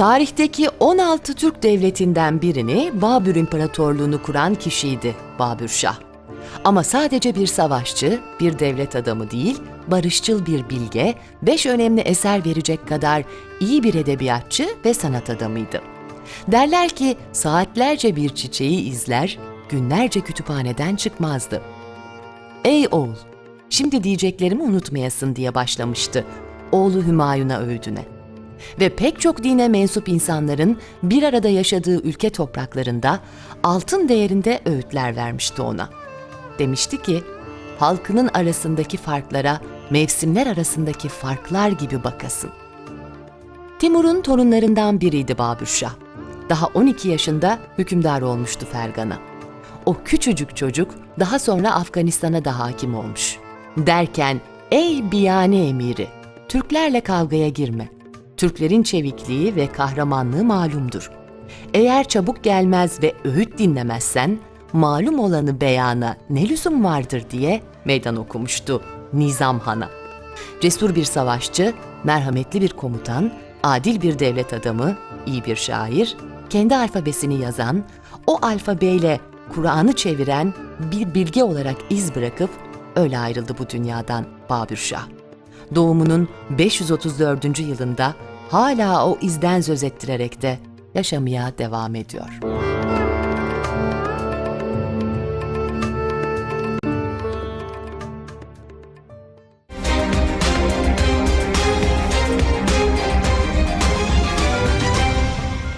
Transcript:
Tarihteki 16 Türk devletinden birini Babür İmparatorluğunu kuran kişiydi Babür Şah. Ama sadece bir savaşçı, bir devlet adamı değil, barışçıl bir bilge, beş önemli eser verecek kadar iyi bir edebiyatçı ve sanat adamıydı. Derler ki saatlerce bir çiçeği izler, günlerce kütüphaneden çıkmazdı. Ey oğul, şimdi diyeceklerimi unutmayasın diye başlamıştı oğlu Hümayun'a öğüdüne. Ve pek çok dine mensup insanların bir arada yaşadığı ülke topraklarında altın değerinde öğütler vermişti ona. Demişti ki, halkının arasındaki farklara mevsimler arasındaki farklar gibi bakasın. Timur'un torunlarından biriydi Babür Şah. Daha 12 yaşında hükümdar olmuştu Fergan'a. O küçücük çocuk daha sonra Afganistan'a da hakim olmuş. Derken ey biyane emiri, Türklerle kavgaya girme. Türklerin çevikliği ve kahramanlığı malumdur. Eğer çabuk gelmez ve öğüt dinlemezsen, malum olanı beyana ne lüzum vardır diye meydan okumuştu Nizam Han'a. Cesur bir savaşçı, merhametli bir komutan, adil bir devlet adamı, iyi bir şair, kendi alfabesini yazan, o alfabeyle Kur'an'ı çeviren bir bilge olarak iz bırakıp öyle ayrıldı bu dünyadan Babür Şah. Doğumunun 534. yılında hala o izden söz ettirerek de yaşamaya devam ediyor.